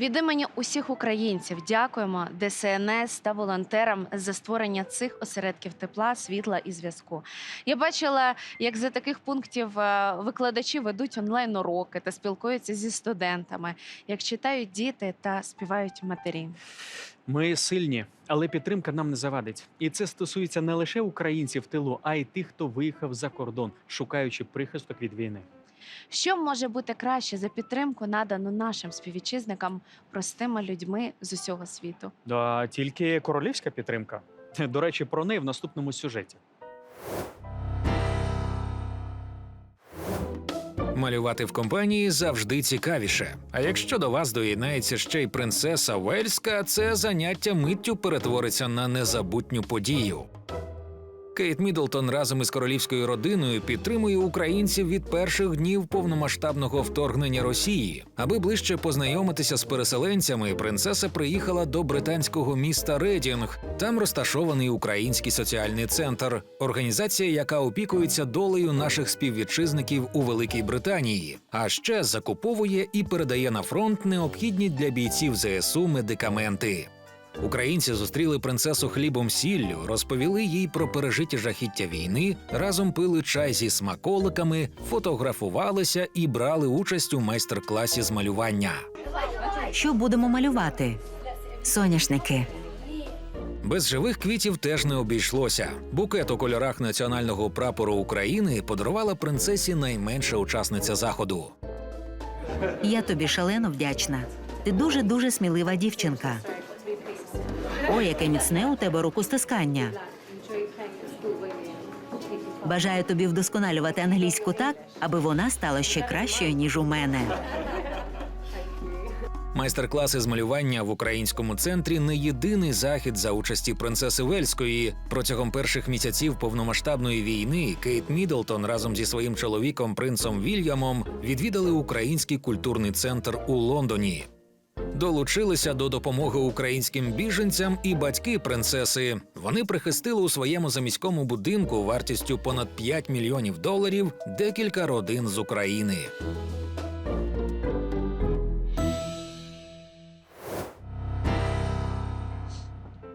Від імені усіх українців дякуємо ДСНС та волонтерам за створення цих осередків тепла, світла і зв'язку. Я бачила, як за таких пунктів е, викладачі ведуть онлайн уроки та спілкуються зі студентами, як читають діти та співають матері. Ми сильні, але підтримка нам не завадить. І це стосується не лише українців тилу, а й тих, хто виїхав за кордон, шукаючи прихисток від війни. Що може бути краще за підтримку, надану нашим співвітчизникам, простими людьми з усього світу? Да, тільки королівська підтримка. До речі, про неї в наступному сюжеті. Малювати в компанії завжди цікавіше. А якщо до вас доєднається ще й принцеса Уельська, це заняття миттю перетвориться на незабутню подію. Кейт Міддлтон разом із королівською родиною підтримує українців від перших днів повномасштабного вторгнення Росії. Аби ближче познайомитися з переселенцями, принцеса приїхала до британського міста Редінг. Там розташований український соціальний центр, організація, яка опікується долею наших співвітчизників у Великій Британії, а ще закуповує і передає на фронт необхідні для бійців ЗСУ медикаменти. Українці зустріли принцесу хлібом сіллю, розповіли їй про пережиті жахіття війни, разом пили чай зі смаколиками, фотографувалися і брали участь у майстер-класі з малювання. Що будемо малювати? Соняшники. Без живих квітів теж не обійшлося. Букет у кольорах національного прапору України подарувала принцесі найменша учасниця заходу. Я тобі шалено вдячна. Ти дуже дуже смілива дівчинка. Ой, яке міцне у тебе рукостискання. Бажаю тобі вдосконалювати англійську так, аби вона стала ще кращою, ніж у мене. Майстер-класи з малювання в українському центрі не єдиний захід за участі принцеси Вельської. Протягом перших місяців повномасштабної війни Кейт Міддлтон разом зі своїм чоловіком принцом Вільямом відвідали український культурний центр у Лондоні. Долучилися до допомоги українським біженцям і батьки принцеси. Вони прихистили у своєму заміському будинку вартістю понад 5 мільйонів доларів декілька родин з України.